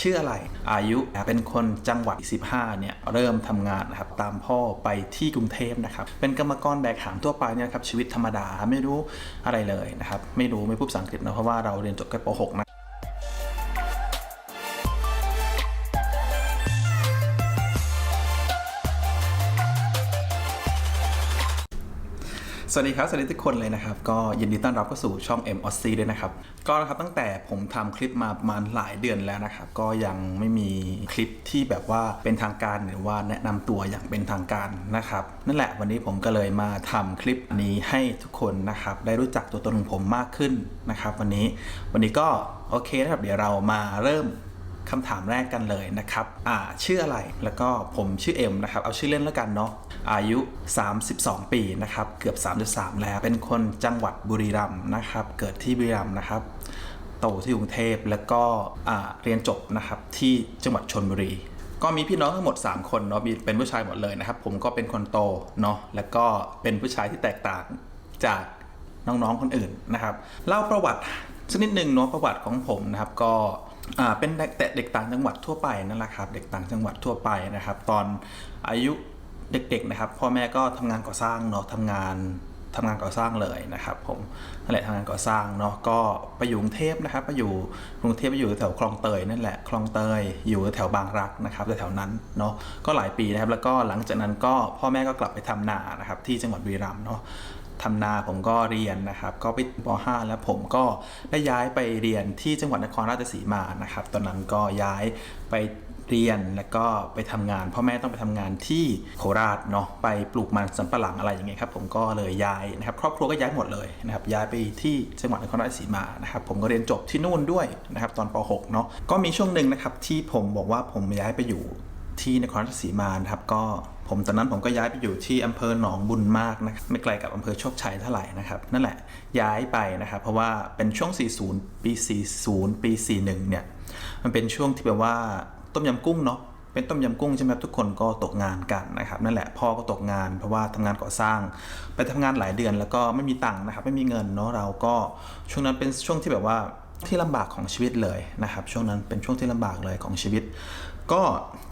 ชื่ออะไร อายุเป็นคนจังหวัด 15 เนี่ย เริ่มทำงานนะครับตามพ่อไปที่กรุงเทพนะครับ เป็นกรรมกรแบกหามทั่วไปเนี่ยครับชีวิตธรรมดาไม่รู้อะไรเลยนะครับ ไม่รู้ไม่พูดภาษาอังกฤษนะเพราะว่าเราเรียนจบแค่ป .6 นะ วัสดีครับ สวัสดีทุกคนเลยนะครับ ก็ยินดีต้อนรับเข้าสู่ช่อง M o c ด้วยนะครับ ก็นะครับตั้งแต่ผมทำคลิปมาประมาณหลายเดือนแล้วนะครับ ก็ยังไม่มีคลิปที่แบบว่าเป็นทางการหรือว่าแนะนำตัวอย่างเป็นทางการนะครับ นั่นแหละวันนี้ผมก็เลยมาทำคลิปนี้ให้ทุกคนนะครับ ได้รู้จักตัวตนของผมมากขึ้นนะครับ วันนี้วันนี้ก็โอเคนะครับเดี๋ยวเรามาเริ่มคำถามแรกกันเลยนะครับ อ่า ชื่ออะไร แล้วก็ผมชื่อเอ็มนะครับ เอาชื่อเล่นแล้วกันเนาะ อายุ 32 ปีนะครับเกือบ 33 แล้วเป็นคนจังหวัดบุรีรัมย์นะครับ เกิดที่บุรีรัมย์นะครับโตที่กรุงเทพแล้วก็เรียนจบนะครับที่จังหวัดชนบุรี ก็มีพี่น้องทั้งหมด 3 คนเนาะมีเป็นผู้ชายหมดเลยนะครับ ผมก็เป็นคนโตเนาะแล้วก็เป็นผู้ชายที่แตกต่างจากน้องๆคนอื่นนะครับเล่าประวัติสักนิดหนึ่งเนาะประวัติของผมนะครับก็เป็นเด็กเด็กต่างจังหวัดทั่วไปนั่นแหละครับ เด็กต่างจังหวัดทั่วไปนะครับ ตอนอายุ เด็กๆนะครับพ่อแม่ก็ทำงานก่อสร้างเนาะทำงานทำงานก่อสร้างเลยนะครับผมนั่นแหละทำงานก่อสร้างเนาะก็ไปอยู่กรุงเทพนะครับไปอยู่กรุงเทพไปอยู่แถวคลองเตยนั่นแหละคลองเตยอยู่แถวบางรักนะครับแถวนั้นเนาะก็หลายปีนะครับแล้วก็หลังจากนั้นก็พ่อแม่ก็กลับไปทำนานะครับที่จังหวัดบุรีรัมย์เนาะทำนาผมก็เรียนนะครับ ก็ไปป .5 แล้วผมก็ได้ย้ายไปเรียนที่จังหวัดนครราชสีมานะครับ ตอนนั้นก็ย้ายไป เรียนแล้วก็ไปทำงานพ่อแม่ต้องไปทำงานที่โคราชเนาะไปปลูกมันสำปะหลังอะไรอย่างเงี้ยครับผมก็เลยย้ายนะครับครอบครัวก็ย้ายหมดเลยนะครับย้ายไปที่จังหวัดนครราชสีมานะครับผมก็เรียนจบที่นู่นด้วยนะครับตอนป .6 เนาะก็มีช่วงหนึ่งนะครับที่ผมบอกว่าผมย้ายไปอยู่ที่นครราชสีมานะครับก็ผมตอนนั้นผมก็ย้ายไปอยู่ที่อำเภอหนองบุญมากนะครับไม่ไกลกับอำเภอโชคชัยเท่าไหร่นะครับนั่นแหละย้ายไปนะครับเพราะว่าเป็นช่วง 40 ปี 40 ปี 41 เนี่ยมันเป็นช่วงที่แบบว่า ต้มยำกุ้งเนาะเป็นต้มยำกุ้งใช่ไหมครับทุกคนก็ตกงานกันนะครับนั่นแหละพ่อก็ตกงานเพราะว่าทำงานก่อสร้าง ไปทำงานหลายเดือนแล้วก็ไม่มีตังค์นะครับไม่มีเงินเนาะเราก็ช่วงนั้นเป็นช่วงที่แบบว่าที่ลำบากของชีวิตเลยนะครับ ช่วงนั้นเป็นช่วงที่ลำบากเลยของชีวิต ก็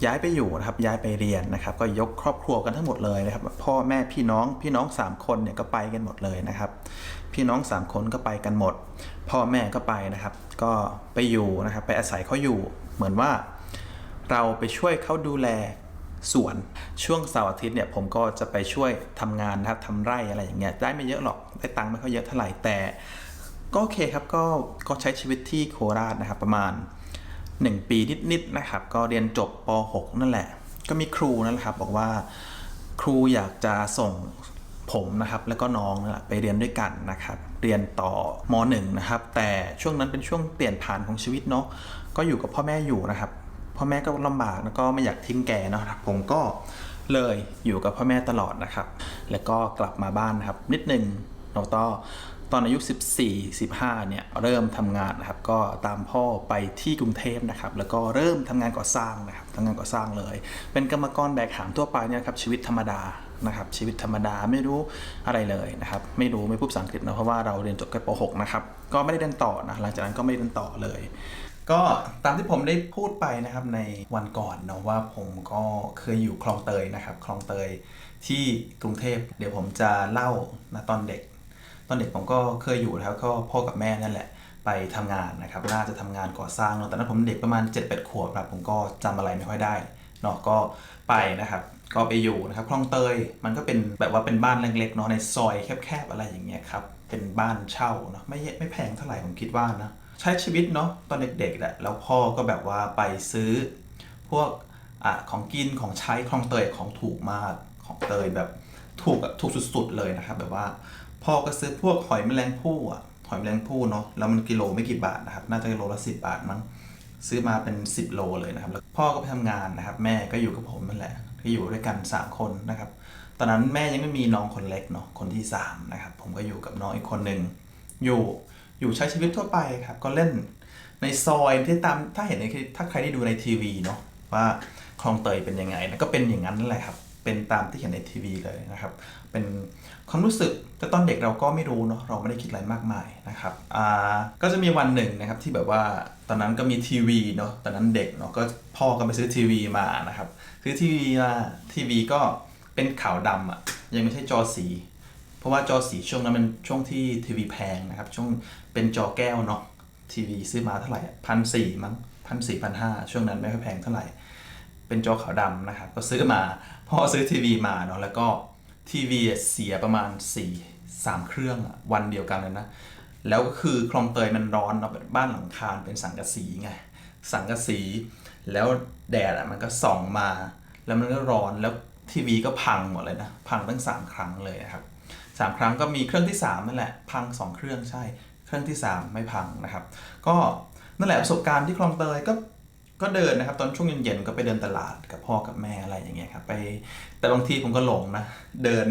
ย้ายไปอยู่นะครับย้ายไปเรียนนะครับ ก็ยกครอบครัวกันทั้งหมดเลยนะครับ พ่อแม่พี่น้องพี่น้อง 3 คนเนี่ยก็ไปกันหมดเลยนะครับ พี่น้อง 3 คนก็ไปกันหมด พ่อแม่ก็ไปนะครับ ก็ไปอยู่นะครับ ไปอาศัยเขาอยู่เหมือนว่า เราไปช่วยเขาดูแลสวนช่วงเสาร์อาทิตย์เนี่ยผมก็จะไปช่วยทำงานนะครับทำไร่อะไรอย่างเงี้ยได้ไม่เยอะหรอกได้ตังค์ไม่ค่อยเยอะเท่าไหร่แต่ก็โอเคครับก็ก็ใช้ชีวิตที่โคราชนะครับประมาณ 1 ปีนิดๆนะครับ ก็เรียนจบป .6 นั่นแหละ ก็มีครูนั่นแหละครับบอกว่าครูอยากจะส่งผมนะครับแล้วก็น้องนั่นแหละไปเรียนด้วยกันนะครับเรียนต่อม .1 นะครับแต่ช่วงนั้นเป็นช่วงเปลี่ยนผ่านของชีวิตเนาะก็อยู่กับพ่อแม่อยู่นะครับ พ่อแม่ก็ลำบากแล้วก็ไม่อยากทิ้งแกเนาะครับผมก็เลยอยู่กับพ่อแม่ตลอดนะครับ แล้วก็กลับมาบ้านนะครับ นิดนึงเราต่อตอนอายุ 14 15 เนี่ย เริ่มทำงานนะครับ ก็ตามพ่อไปที่กรุงเทพนะครับ แล้วก็เริ่มทำงานก่อสร้างนะครับทำงานก่อสร้างเลย เป็นกรรมกรแบกหามทั่วไปเนี่ยครับ ชีวิตธรรมดานะครับ ชีวิตธรรมดาไม่รู้อะไรเลยนะครับ ไม่รู้ไม่พูดภาษาอังกฤษนะเพราะว่าเราเรียนจบแค่ป .6 นะครับ ก็ไม่ได้เรียนต่อนะ หลังจากนั้นก็ไม่ได้เรียนต่อเลย ก็ตามที่ผมได้พูดไปนะครับในวันก่อนเนาะว่าผมก็เคยอยู่คลองเตยนะครับคลองเตยที่กรุงเทพเดี๋ยวผมจะเล่านะตอนเด็ก ตอนเด็กผมก็เคยอยู่แล้วก็พ่อกับแม่นั่นแหละไปทำงานนะครับน่าจะทำงานก่อสร้างเนาะตอนนั้นผมเด็กประมาณ7-8ขวบครับผมก็จำอะไรไม่ค่อยได้เนาะก็ไปนะครับก็ไปอยู่นะครับคลองเตยมันก็เป็นแบบว่าเป็นบ้านเล็กๆเนาะในซอยแคบๆอะไรอย่างเงี้ยครับเป็นบ้านเช่าเนาะไม่ไม่แพงเท่าไหร่ผมคิดว่านะ ใช้ชีวิตเนาะตอนเด็กๆแหละแล้วพ่อก็แบบว่าไปซื้อ พวกอะของกินของใช้คลองเตยของถูกมากของเตยแบบถูกถูกสุดๆเลยนะครับ แบบว่าพ่อก็ซื้อพวกหอยแมลงภู่อะหอยแมลงภู่เนาะแล้วมันกิโลไม่กี่บาทนะครับ น่าจะกิโลละสิบาทมั้งซื้อมาเป็น 10 โลเลยนะครับแล้วพ่อก็ไปทำงานนะครับ แม่ก็อยู่กับผมนั่นแหละก็อยู่ด้วยกัน 3 คนนะครับ ตอนนั้นแม่ยังไม่มีน้องคนเล็กเนาะคนที่3นะครับผมก็อยู่กับน้องอีกคนหนึ่งอยู่ อยู่ใช้ชีวิตทั่วไปครับ ก็เล่นในซอยที่ตามถ้าเห็นในถ้าใครได้ดูในทีวีเนาะว่าคลองเตยเป็นยังไงนะก็เป็นอย่างนั้นนั่นแหละครับ เป็นตามที่เห็นในทีวีเลยนะครับ เป็นความรู้สึกแต่ตอนเด็กเราก็ไม่รู้เนาะเราไม่ได้คิดอะไรมากมายนะครับอ่าก็จะมีวันหนึ่งนะครับที่แบบว่าตอนนั้นก็มีทีวีเนาะตอนนั้นเด็กเนาะก็พ่อก็ไปซื้อทีวีมานะครับซื้อทีวีมาทีวีก็เป็นขาวดำอะ่ะยังไม่ใช่จอสี เพราะว่าจอสีช่วงนั้นมันช่วงที่ทีวีแพงนะครับ ช่วงเป็นจอแก้วเนาะทีวีซื้อมาเท่าไหร่พันสี่มั้งพันสี่พันห้าช่วงนั้นไม่ค่อยแพงเท่าไหร่ เป็นจอขาวดำนะครับ ก็ซื้อมาพ่อซื้อทีวีมาเนาะแล้วก็ทีวีเสียประมาณ4 3เครื่องวันเดียวกันเลยนะ แล้วก็คือคลองเตยมันร้อนเนาะบ้านหลังคาเป็นสังกะสีไงสังกะสี แล้วแดดอะมันก็ส่องมา แล้วมันก็ร้อนแล้วทีวีก็พังหมดเลยนะ พังตั้ง3ครั้งเลยนะครับ สามครั้งก็มีเครื่องที่ 3 นั่นแหละ พัง 2 เครื่องใช่ เครื่องที่ 3 ไม่พังนะครับ ก็นั่นแหละประสบการณ์ที่คลองเตยก็ก็เดินนะครับ ตอนช่วงเย็นๆก็ไปเดินตลาดกับพ่อกับแม่อะไรอย่างเงี้ยครับไปแต่บางทีผมก็หลงนะ เดิน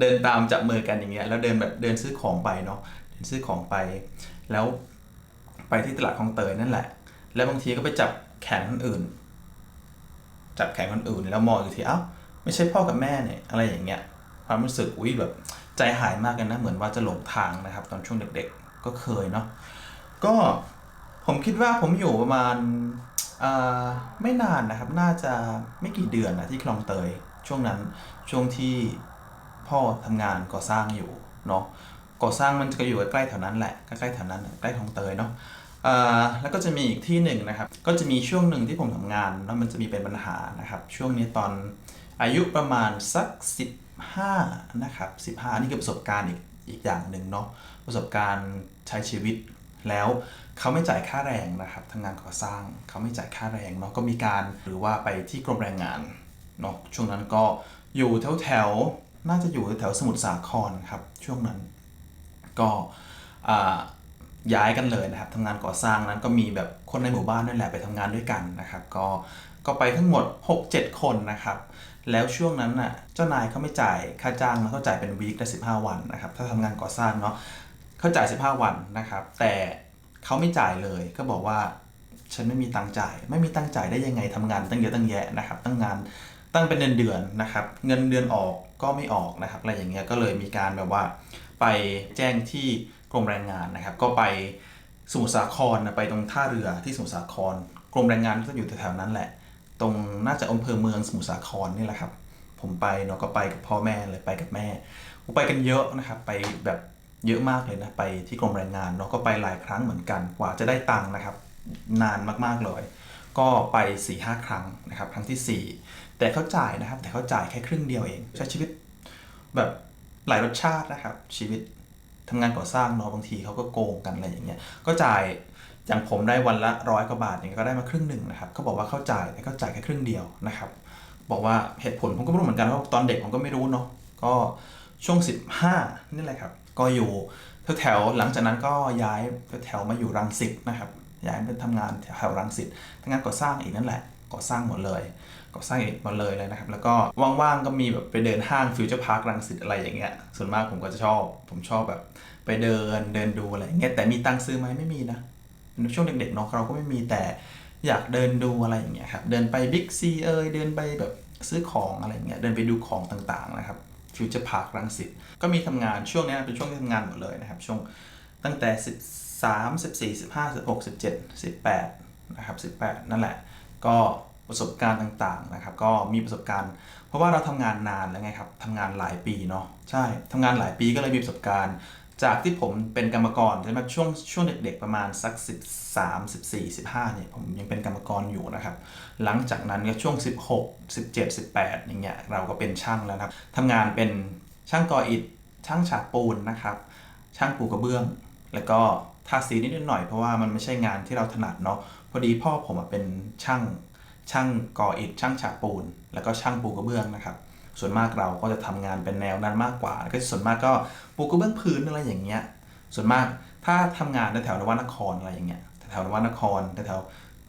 เดินตามจับมือกันอย่างเงี้ยแล้วเดินแบบเดินซื้อของไปเนาะเดินซื้อของไป แล้วไปที่ตลาดคลองเตยนั่นแหละ แล้วบางทีก็ไปจับแขนคนอื่น จับแขนคนอื่น แล้วมองอีกทีเอ้าไม่ใช่พ่อกับแม่เนี่ยอะไรอย่างเงี้ย ความรู้สึกอุ้ยแบบใจหายมากกันนะ เหมือนว่าจะหลงทางนะครับ ตอนช่วงเด็กๆก็เคยเนาะก็ผมคิดว่าผมอยู่ประมาณาไม่นานนะครับ น่าจะไม่กี่เดือนนะที่คลองเตย ช่วงนั้นช่วงที่พ่อทำงานก่อสร้างอยู่เนาะก่อสร้างมันก็อยู่ใกล้ๆแถวนั้นแหละใกล้ๆแถวนั้นใกล้คลองเตยเนาะแล้วก็จะมีอีกที่หนึ่งนะครับ ก็จะมีช่วงหนึ่งที่ผมทำงานแล้วมันจะมีเป็นปัญหานะครับ ช่วงนี้ตอนอายุประมาณสัก 15นะครับ15อันนี่คือประสบการณ์อีกอีกอย่างหนึ่งเนาะประสบการณ์ใช้ชีวิตแล้วเขาไม่จ่ายค่าแรงนะครับทำงานก่อสร้างเขาไม่จ่ายค่าแรงเนาะก็มีการหรือว่าไปที่กรมแรงงานเนาะช่วงนั้นก็อยู่แถวแถวๆน่าจะอยู่แถวสมุทรสาครครับช่วงนั้น ก็ย้ายกันเลยนะครับทำงานก่อสร้างนั้นก็มีแบบคนในหมู่บ้านนั่นแหละไปทำงานด้วยกันนะครับ ก็ก็ไปทั้งหมด 6-7 คนนะครับ แล้วช่วงนั้นน่ะเจ้านายเขาไม่จ่ายค่าจ้างนะเขาจ่ายเป็นวีคละ15 วันนะครับถ้าทำงานก่อสร้างเนาะเขาจ่าย 15 วันนะครับ แต่เขาไม่จ่ายเลยก็บอกว่าฉันไม่มีตังค์จ่าย ไม่มีตังค์จ่ายได้ยังไงทำงานตั้งเยอะตั้งแยะนะครับ ตั้งงานตั้งเป็นเดือนเดือนๆนะครับ เงินเดือนออกก็ไม่ออกนะครับอะไรอย่างเงี้ยก็เลยมีการแบบว่า ไปแจ้งที่กรมแรงงานนะครับ ก็ไปสมุทรสาครนะไปตรงท่าเรือที่สมุทรสาครกรมแรงงานก็อยู่แถวๆนั้นแหละ ตรงน่าจะอำเภอเมืองสมุทรสาครนี่แหละครับ ผมไปเนาะก็ไปกับพ่อแม่เลยไปกับแม่ผมไปกันเยอะนะครับ ไปแบบเยอะมากเลยนะไปที่กรมแรงงานเนาะก็ไปหลายครั้งเหมือนกันกว่าจะได้ตังค์นะครับ นานมากๆเลย ก็ไป4ี่ห้าครั้งนะครับ ครั้งที่ 4 แต่เขาจ่ายนะครับ แต่เขาจ่ายแค่ครึ่งเดียวเอง ใช้ชีวิตแบบหลายรสชาตินะครับ ชีวิตทำงานก่อสร้างเนาะบางทีเขาก็โกงกันอะไรอย่างเงี้ยก็จ่าย อย่างผมได้วันละร้อยกว่าบาทอย่างเงี้ยก็ได้มาครึ่งหนึ่งนะครับเขาบอกว่าเขาจ่ายแต่เขาจ่ายแค่ครึ่งเดียวนะครับ บอกว่าเหตุผลผมก็ไม่รู้เหมือนกันเพราะตอนเด็กผมก็ไม่รู้เนาะก็ช่วง 15 นี่แหละครับ ก็อยู่แถวๆหลังจากนั้นก็ย้ายแถวๆมาอยู่รังสิตนะครับย้ายไปทำงานแถวรังสิตทำงานก่อสร้างอีกนั่นแหละก่อสร้างหมดเลยก่อสร้างอีกหมดเลยเลยนะครับ แล้วก็ว่างๆก็มีแบบไปเดินห้างฟิวเจอร์พาร์ครังสิตอะไรอย่างเงี้ยส่วนมากผมก็จะชอบ ผมชอบแบบไปเดินเดินดูอะไรอย่างเงี้ยแต่มีตังค์ซื้อไหมไม่มีนะ ช่วงเด็กๆเนาะเราก็ไม่มีแต่อยากเดินดูอะไรอย่างเงี้ยครับ เดินไปบิ๊กซีเอยเดินไปแบบซื้อของอะไรอย่างเงี้ย เดินไปดูของต่างๆนะครับฟิวเจอร์พาร์ครังสิต ก็มีทำงานช่วงนี้เป็นช่วงที่ทำงานหมดเลยนะครับ ช่วงตั้งแต่ 13 14 15 16 17 18นะครับ18 นั่นแหละ ก็ประสบการณ์ต่างๆนะครับ ก็มีประสบการณ์ เพราะว่าเราทำงานนานแล้วไงครับทำงานหลายปีเนาะ ใช่ทำงานหลายปีก็เลยมีประสบการณ์ จากที่ผมเป็นกรรมกรใช่ไหมช่วงช่วงเด็กๆประมาณสัก 13 14 15เนี่ยผมยังเป็นกรรมกรอยู่นะครับ หลังจากนั้นก็ช่วง 16 17 18อย่างเงี้ยเราก็เป็นช่างแล้วนะครับทำงานเป็นช่างก่ออิฐช่างฉาบปูนนะครับ ช่างปูกระเบื้อง แล้วก็ทาสีนิดหน่อยเพราะว่ามันไม่ใช่งานที่เราถนัดเนาะพอดีพ่อผมเป็นช่างช่างก่ออิฐช่างฉาบปูน แล้วก็ช่างปูกระเบื้องนะครับ ส่วนมากเราก็จะทำงานเป็นแนวนั้นมากกว่า ก็ส่วนมากก็ปูกระเบื้องพื้นอะไรอย่างเงี้ย ส่วนมากถ้าทำงานแถวนวนครอะไรอย่างเงี้ยแถวนวนครแถว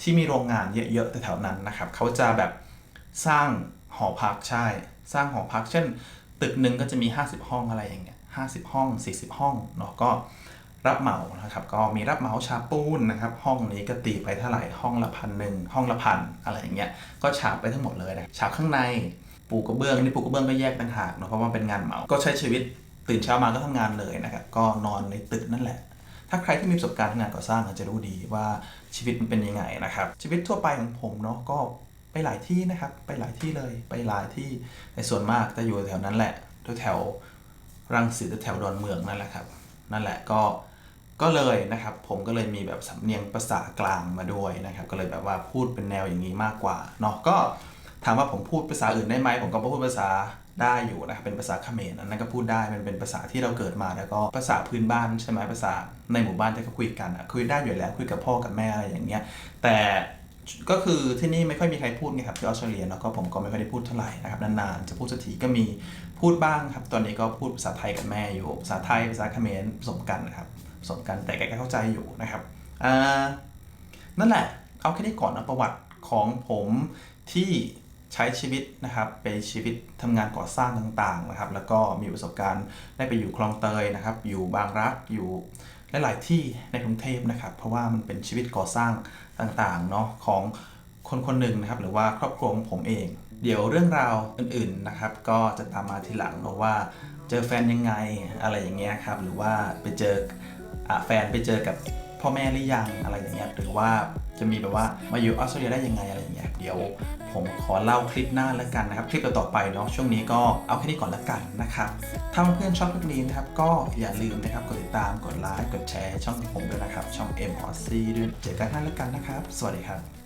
ที่มีโรงงานเยอะๆแถวนั้นนะครับเขาจะแบบสร้างหอพักใช่ สร้างหอพัก เช่น ตึกหนึ่งก็จะมี 50 ห้องอะไรอย่างเงี้ย50ห้อง 40 ห้องเนาะก็รับเหมานะครับ ก็มีรับเหมาฉาปูนนะครับ ห้องนี้ก็ตีไปเท่าไหร่ห้องละพันหนึ่งห้องละพันอะไรอย่างเงี้ยก็ฉาบไปทั้งหมดเลยนะฉาบข้างใน ปูกระเบื้องนี่ปูกระเบื้องก็แยกต่างหากเนาะเพราะว่าเป็นงานเหมา ก็ใช้ชีวิตตื่นเช้ามาก็ทำงานเลยนะครับก็นอนในตึกนั่นแหละ ถ้าใครที่มีประสบการณ์ทางานก่อสร้างจะรู้ดีว่าชีวิตมันเป็นยังไงนะครับ ชีวิตทั่วไปของผมเนาะก็ไปหลายที่นะครับ ไปหลายที่เลย ไปหลายที่ในส่วนมากจะอยู่แถวนั้นแหละแถวรังสิตแถวดอนเมืองนั่นแหละครับ นั่นแหละก็ก็เลยนะครับ ผมก็เลยมีแบบสำเนียงภาษากลางมาด้วยนะครับ ก็เลยแบบว่าพูดเป็นแนวอย่างนี้มากกว่าเนาะก็ ถามว่าผมพูดภาษาอื่นได้ไหมผมก็พูดภาษาได้อยู่นะครับเป็นภาษาเขมรนนั้นก็พูดได้มันเป็นภาษาที่เราเกิดมาแล้วก็ภาษาพื้นบ้านใช่ไหมภาษาในหมู่บ้านที่เขาคุยกันอะคุยได้อยู่แล้วคุยกับพ่อกับแม่อะไรอย่างเงี้ยแต่ก็คือที่นี่ไม่ค่อยมีใครพูดไงครับที่ออสเตรเลียแล้วก็ผมก็ไม่ค่อยได้พูดเท่าไหร่นะครับนานๆจะพูดสักทีก็มีพูดบ้างครับ ตอนนี้ก็พูดภาษาไทยกับแม่อยู่ภาษาไทยภาษาเขมรผสมกันนะครับผสมกันแต่แกก็เข้าใจอยู่นะครับอ่านั่นแหละเอาแค่นี้ก่อนนะประวัติของผมที่ ใช้ชีวิตนะครับไปชีวิตทำงานก่อสร้างต่างๆนะครับ แล้วก็มีประสบการณ์ได้ไปอยู่คลองเตยนะครับ อยู่บางรักอยู่หลายๆที่ในกรุงเทพนะครับ เพราะว่ามันเป็นชีวิตก่อสร้างต่างๆเนาะของคนคนหนึ่งนะครับ หรือว่าครอบครัวของผมเอง เดี๋ยวเรื่องราวอื่นๆนะครับ ก็จะตามมาทีหลังเนาะว่าเจอแฟนยังไงอะไรอย่างเงี้ยครับหรือว่าไปเจออแฟนไปเจอกับพ่อแม่หรือยังอะไรอย่างเงี้ยหรือว่า จะมีแบบว่ามาอยู่ออสเตรเลียได้ยังไงอะไรอย่างเงี้ยเดี๋ยวผมขอเล่าคลิปหน้าแล้วกันนะครับ คลิปต่อไปเนาะช่วงนี้ก็เอาแค่นี้ก่อนแล้วกันนะครับถ้าเพื่อนชอบคลิปนี้นะครับ ก็อย่าลืมนะครับกดติดตามกดไลค์กดแชร์ช่องของผมด้วยนะครับ ช่อง M o s c ด้วยเจอกันท่านแล้วกันนะครับ สวัสดีครับ